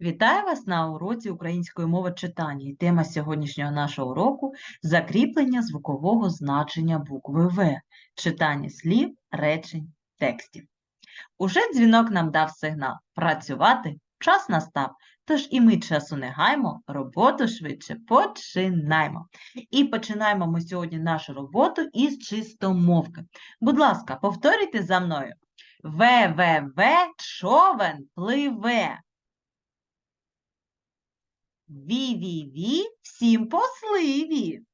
Вітаю вас на уроці української мови читання. І Тема сьогоднішнього нашого уроку закріплення звукового значення букви В, читання слів, речень, текстів. Уже дзвінок нам дав сигнал працювати, час настав. Тож і ми часу не гаймо, роботу швидше починаємо. І починаємо ми сьогодні нашу роботу із чистомовки. Будь ласка, повторюйте за мною. ВВВ човен пливе. Ві-ві-ві, всім посливі.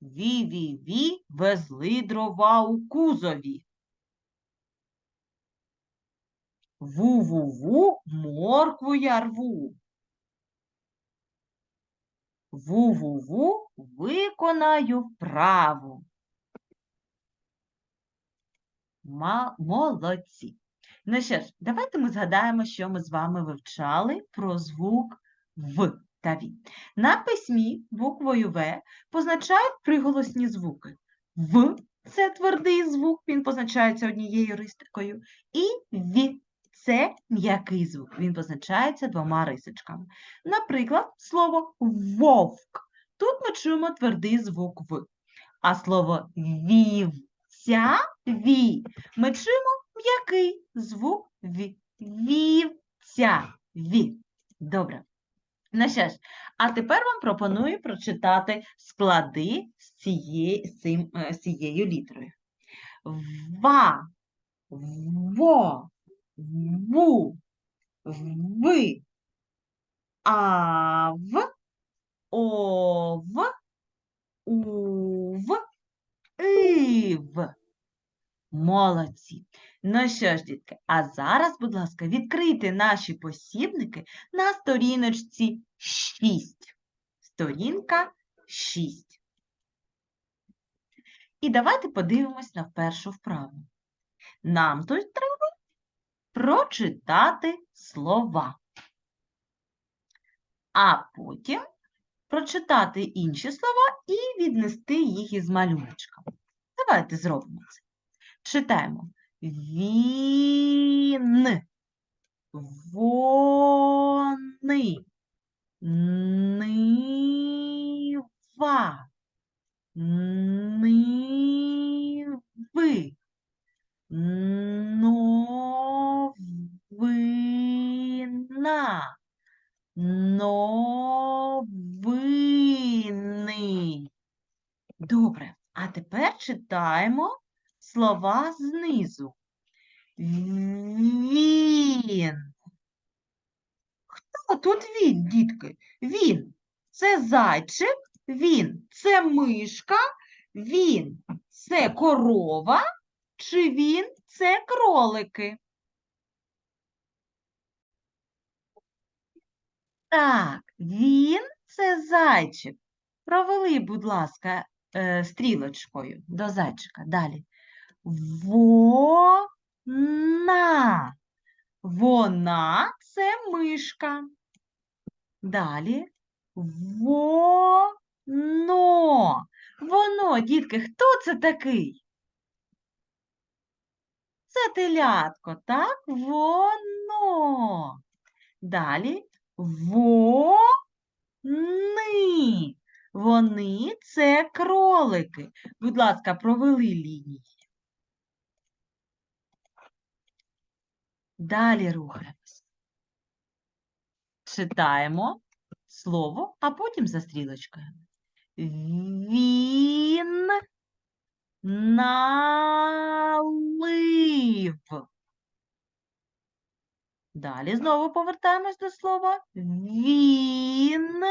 Ві-ві-ві, везли дрова у кузові. Ву-ву-ву, моркву я рву. Ву-ву-ву, виконаю вправу. Молодці. Ну що ж, давайте ми згадаємо, що ми з вами вивчали про звук В та Ві. На письмі буквою В позначають приголосні звуки. В це твердий звук, він позначається однією ристикою, і Ві це м'який звук, він позначається двома рисочками. Наприклад, слово вовк. Тут ми чуємо твердий звук В. А слово вівця ві ми чуємо м'який звук ві. Вівця ві. Добре. Ну що ж, а тепер вам пропоную прочитати склади з, цієї, з, цим, е, з цією літерою. Ва, во, ву, ви, ав, ов, ув, ив. Молодці. Ну що ж, дітки, а зараз, будь ласка, відкрийте наші посібники на сторіночці 6. Сторінка 6. І давайте подивимось на першу вправу. Нам тут треба прочитати слова, а потім прочитати інші слова і віднести їх із малюночком. Давайте зробимо це. Читаємо. Він, вони, нива, ниви, новина, новини. Добре, а тепер читаємо слова знизу. Він. Хто тут він, дітки? Він це зайчик, він це мишка, він це корова, чи він це кролики? Так, він це зайчик. Провели, будь ласка, е, стрілочкою до зайчика. Далі. Вона. Вона це мишка. Далі. Воно. Воно, дітки, хто це такий? Це телятко, так? Воно. Далі. Вони. Вони це кролики. Будь ласка, провели лінії. Далі рухаємось. Читаємо слово, а потім за стрілочкою. Він налив. Далі знову повертаємось до слова. Він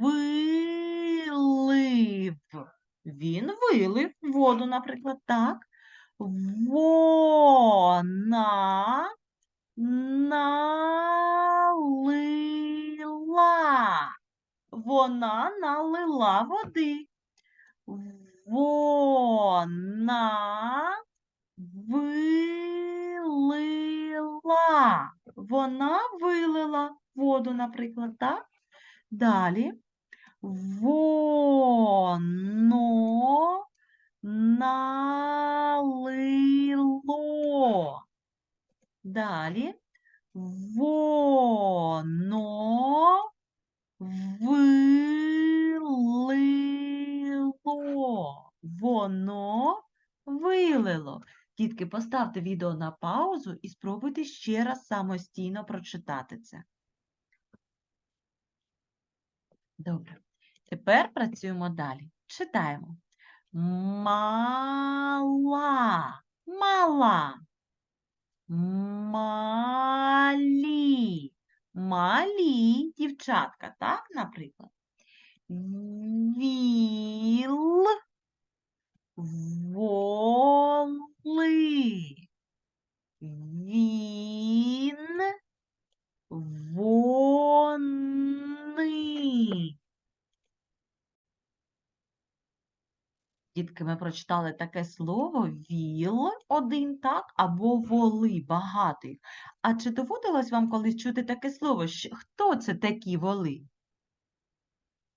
вилив. Він вилив воду, наприклад, так. Вона налила. Вона налила води. Вона вилила. Вона вилила воду, наприклад, так? Далі. Воно налило. Далі Воно вилило. Воно вилило. Дітки, поставте відео на паузу і спробуйте ще раз самостійно прочитати це. Добре. Тепер працюємо далі. Читаємо. Мала. Мала. Малі. Малі дівчатка, так, наприклад. Віл. Воли. Він. Вони. Дітки, ми прочитали таке слово віл один, так, або воли, багатий. А чи доводилось вам колись чути таке слово? Хто це такі воли?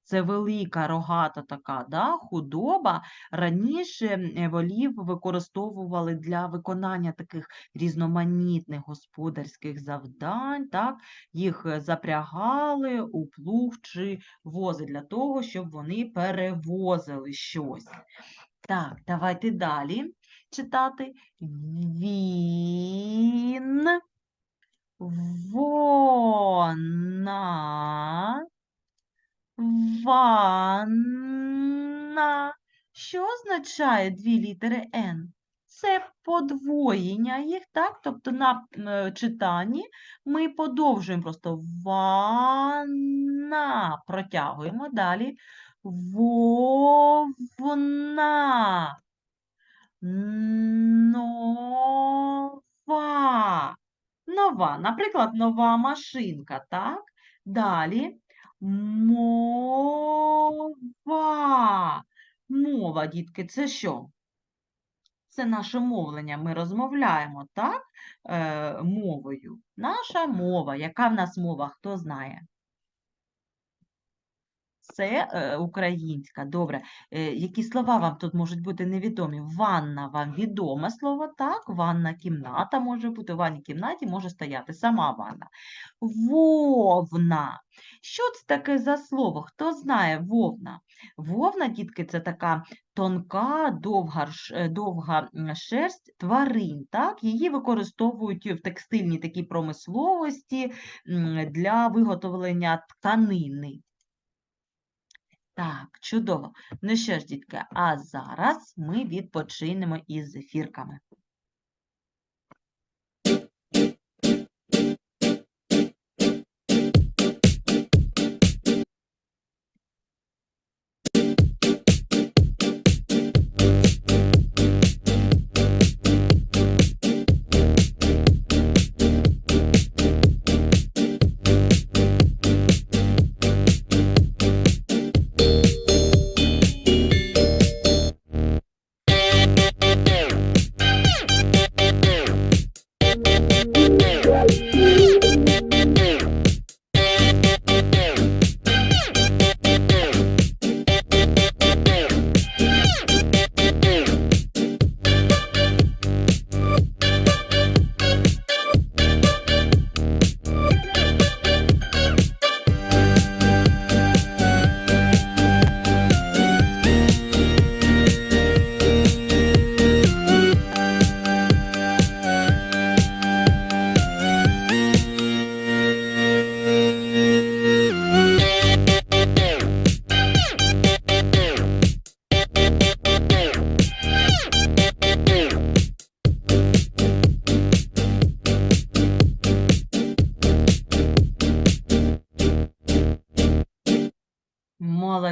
Це велика рогата така да, худоба. Раніше е, волів використовували для виконання таких різноманітних господарських завдань. Так? Їх е, запрягали у плуг чи вози для того, щоб вони перевозили щось. Так, давайте далі читати. Він, вона, ванна. Що означає дві літери Н? Це подвоєння їх, так? Тобто на е, читанні ми подовжуємо просто ванна. Протягуємо далі. Вовна. Нова. Нова. Наприклад, нова машинка, так? Далі. Мова. Мова, дітки, це що? Це наше мовлення. Ми розмовляємо, так? Е, мовою. Наша мова. Яка в нас мова? Хто знає? Це е, українська. Добре. Е, які слова вам тут можуть бути невідомі? Ванна вам відоме слово, так? Ванна кімната може бути. У ванній кімнаті може стояти сама ванна. Вовна. Що це таке за слово? Хто знає вовна? Вовна, дітки, це така тонка, довга, е, довга шерсть тварин. Так? Її використовують в текстильній такій промисловості для виготовлення тканини. Так, чудово. Ну що ж, дітки, а зараз ми відпочинемо із зефірками.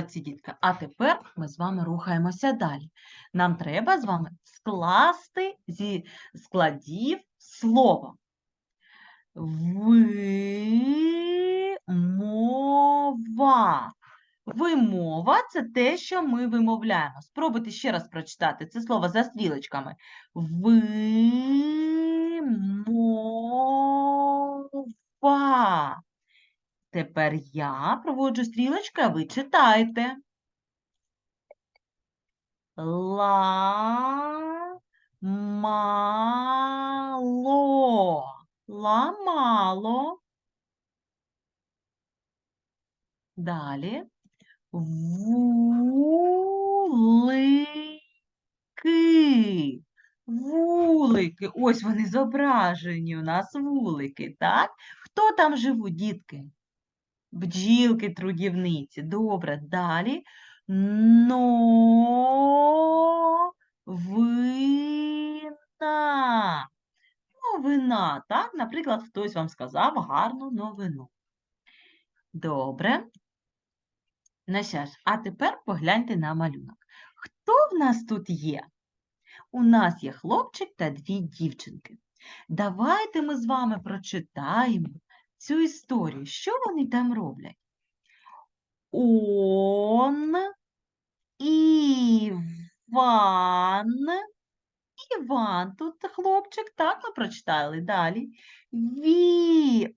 Молодці, дітка. А тепер ми з вами рухаємося далі. Нам треба з вами скласти зі складів слово. Вимова. Вимова це те, що ми вимовляємо. Спробуйте ще раз прочитати це слово за стрілочками. Вимова. Тепер я проводжу стрілочки, а ви читайте. Ла мало. ламало. Далі. Вулики. Вулики. Ось вони зображені у нас вулики, так? Хто там живуть, дітки? Бджілки, трудівниці. Добре, далі. Новина. Новина, так? Наприклад, хтось вам сказав гарну новину. Добре. Ну що ж, а тепер погляньте на малюнок. Хто в нас тут є? У нас є хлопчик та дві дівчинки. Давайте ми з вами прочитаємо цю історію. Що вони там роблять? Он, Іван, Іван, тут хлопчик, так ми прочитали далі. Віола,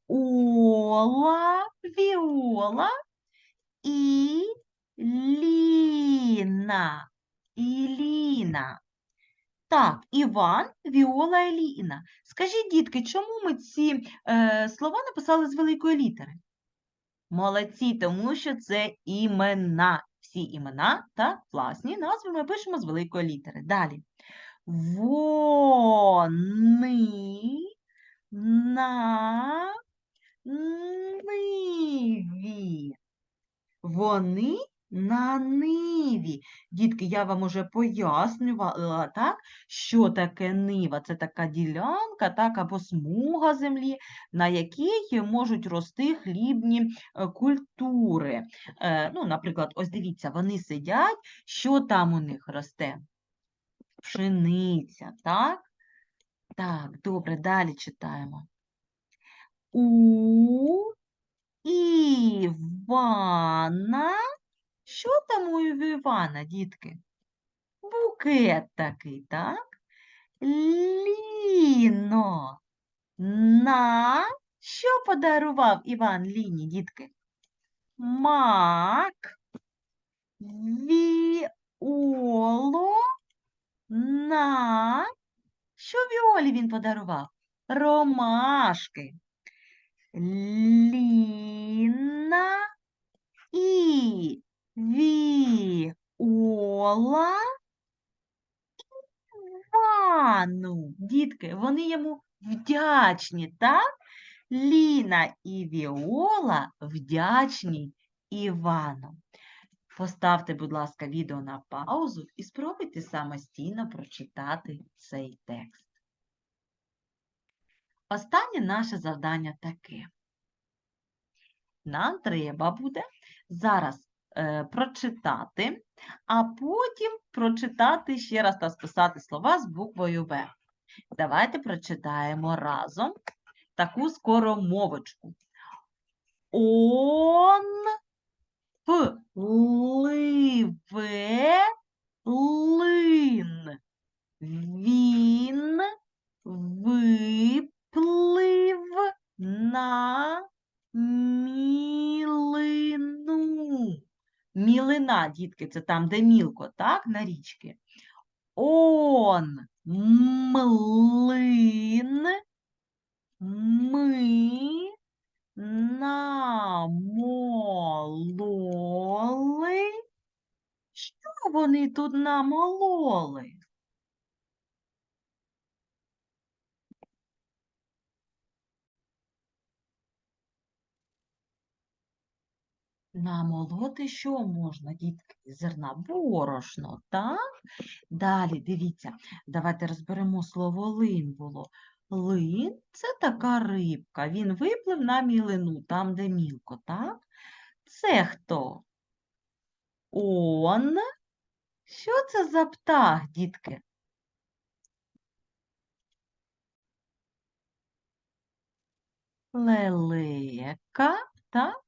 Віола і Ліна. Іліна. Так, Іван, Віола і Ліна. Скажіть, дітки, чому ми ці е, слова написали з великої літери? Молодці, тому що це імена. Всі імена та власні назви ми пишемо з великої літери. Далі. Вони на ниві. Вони на ниві. Дітки, я вам уже пояснювала, так, що таке нива. Це така ділянка, так, або смуга землі, на якій можуть рости хлібні е, культури. Е, ну, Наприклад, ось дивіться, вони сидять, що там у них росте? Пшениця, так? Так, добре, далі читаємо. У Івана. Що там у Івана, дітки? Букет такий, так? Ліно. На що подарував Іван Ліні, дітки? Мак. Віоло. На. Що Віолі він подарував? Ромашки. Ліна і Віола Івану. Дітки, вони йому вдячні, так? Ліна і Віола вдячні Івану. Поставте, будь ласка, відео на паузу і спробуйте самостійно прочитати цей текст. Останнє наше завдання таке. Нам треба буде зараз прочитати, а потім прочитати ще раз та списати слова з буквою В. Давайте прочитаємо разом таку скоромовочку. Он пливе. Він виплив на Мілина, дітки, це там, де мілко, так, на річки. Он млин ми намололи. Що вони тут намололи? Намолоти що можна, дітки? Зерна борошно, так? Далі, дивіться, давайте розберемо слово лин було. Лин це така рибка. Він виплив на мілину, там, де мілко, так? Це хто? Он. Що це за птах, дітки? Лелека, так?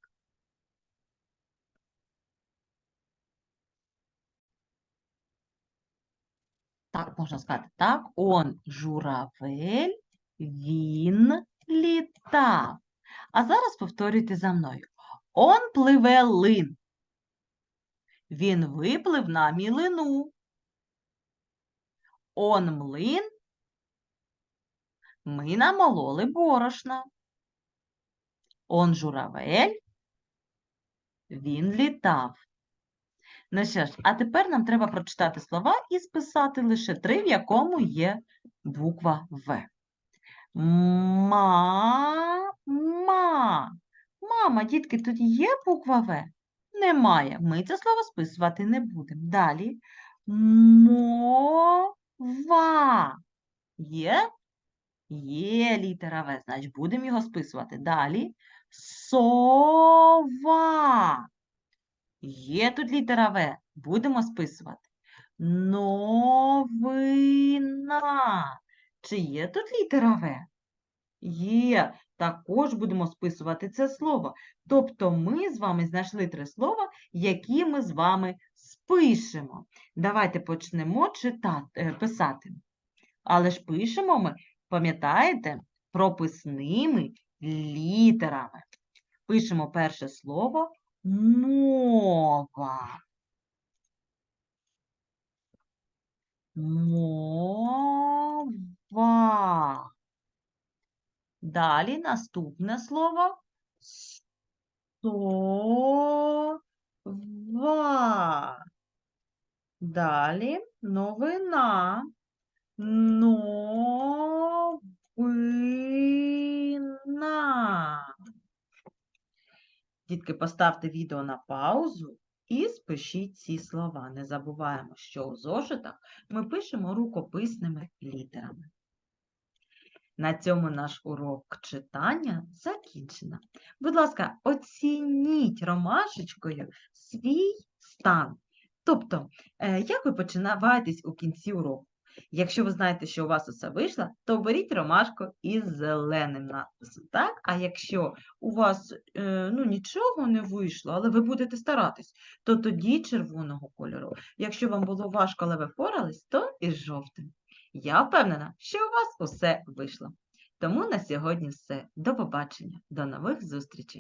Так, можна сказати, так, он журавель, він літав. А зараз повторюйте за мною. Он пливе лин. Він виплив на мілину. Он млин. Ми намололи борошна. Он журавель, він літав. Ну що ж, а тепер нам треба прочитати слова і списати лише три, в якому є буква В. Ма, ма. Мама, дітки, тут є буква В? Немає. Ми це слово списувати не будемо. Далі. Мова. Є? Є літера В, значить будемо його списувати. Далі. Сова. Є тут літера В. Будемо списувати. Новина. Чи є тут літера В? Є. Також будемо списувати це слово. Тобто ми з вами знайшли три слова, які ми з вами спишемо. Давайте почнемо читати, е, писати. Але ж пишемо ми, пам'ятаєте, прописними літерами. Пишемо перше слово мова. Мова. Далі наступне слово сова. Далі новина. Новина. Дітки, поставте відео на паузу і спишіть ці слова. Не забуваємо, що у зошитах ми пишемо рукописними літерами. На цьому наш урок читання закінчено. Будь ласка, оцініть ромашечкою свій стан. Тобто, е, як ви починаєтесь у кінці уроку? Якщо ви знаєте, що у вас усе вийшло, то беріть ромашку із зеленим надписом. Так? А якщо у вас е, ну, нічого не вийшло, але ви будете старатись, то тоді червоного кольору. Якщо вам було важко, але ви впорались, то із жовтим. Я впевнена, що у вас усе вийшло. Тому на сьогодні все. До побачення, до нових зустрічей!